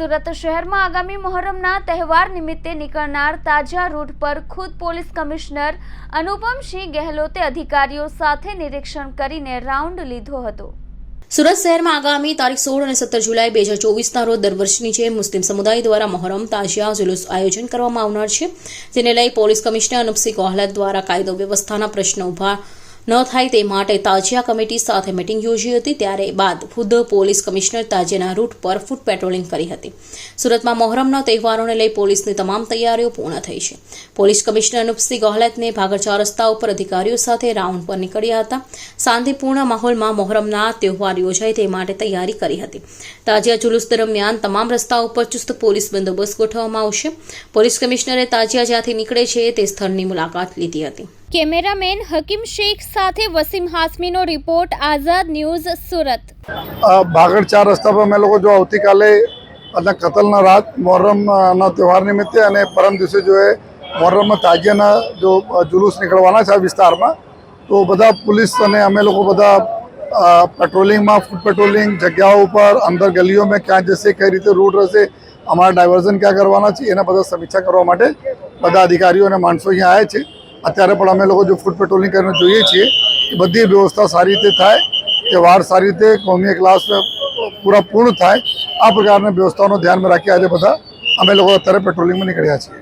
સુરત શહેરમાં આગામી મોહરમના તહેવાર નિમિત્તે નીકળનાર તાજા રૂટ પર ખુદ પોલીસ કમિશનર અનુપમસિંહ ગેહલોતે અધિકારીઓ સાથે નિરીક્ષણ કરીને રાઉન્ડ લીધો હતો. સુરત શહેરમાં આગામી તારીખ સોળ અને સત્તર જુલાઈ બે હજાર ચોવીસના રોજ દર વર્ષની જેમ મુસ્લિમ સમુદાય દ્વારા મોહરમ તાજિયા જુલુસ આયોજન કરવામાં આવનાર છે. જેને લઈ પોલીસ કમિશનર અનુપસિંહ ગોહલત દ્વારા કાયદો વ્યવસ્થાના પ્રશ્નો ઊભા ન થાય તે માટે તાજિયા કમિટી સાથે મિટિંગ યોજી હતી, ત્યારે બાદ ખુદ પોલીસ કમિશનર તાજિયાના રૂટ પર ફૂટ પેટ્રોલિંગ કરી હતી. સુરતમાં મોહરમના તહેવારોને લઈ પોલીસની તમામ તૈયારીઓ પૂર્ણ થઈ છે. પોલીસ કમિશનર અનુપસિંહ ગોહલતને ભાગરચા રસ્તા ઉપર અધિકારીઓ સાથે રાઉન્ડ પર નીકળ્યા હતા. શાંતિપૂર્ણ માહોલમાં મોહરમના તહેવાર યોજાય તે માટે તૈયારી કરી હતી. તાજિયા જુલુસ દરમિયાન તમામ રસ્તા ઉપર ચુસ્ત પોલીસ બંદોબસ્ત ગોઠવવામાં આવશે. પોલીસ કમિશનરે તાજિયા જ્યાંથી નીકળે છે તે સ્થળની મુલાકાત લીધી હતી. કેમેરામેન હકીમ શેખ સાથે વસીમ હાસમીનો report Azad news Surat. Uh, Bhagal ચાર રસ્તા પર અમે લોકો જો આવતીકાલે અને કતલના રાત મોહર્રમના તહેવાર નિમિત્તે અને પરમ દિવસે જો એ મોહર્રમમાં તાજિયાના જો જુલુસ નીકળવાના છે આ વિસ્તારમાં તો બધા પોલીસ અને અમે લોકો બધા પેટ્રોલિંગમાં ફૂડ પેટ્રોલિંગ જગ્યાઓ ઉપર અંદર ગલીઓમાં ક્યાં જશે કઈ રીતે રૂટ રહેશે અમારા ડાયવર્ઝન ક્યાં કરવાના છે એના બધા સમીક્ષા કરવા માટે બધા અધિકારીઓ અને માણસો અહીંયા આવ્યા છે. અત્યારે પણ અમે લોકો જો ફૂડ પેટ્રોલિંગ કરીને જોઈએ છીએ કે બધી વ્યવસ્થા સારી રીતે થાય કે વાર સારી રીતે કોમી ક્લાસ પૂરા પૂર્ણ થાય, આ પ્રકારની વ્યવસ્થાઓનું ધ્યાનમાં રાખી આજે બધા અમે લોકો અત્યારે પેટ્રોલિંગમાં નીકળ્યા છીએ.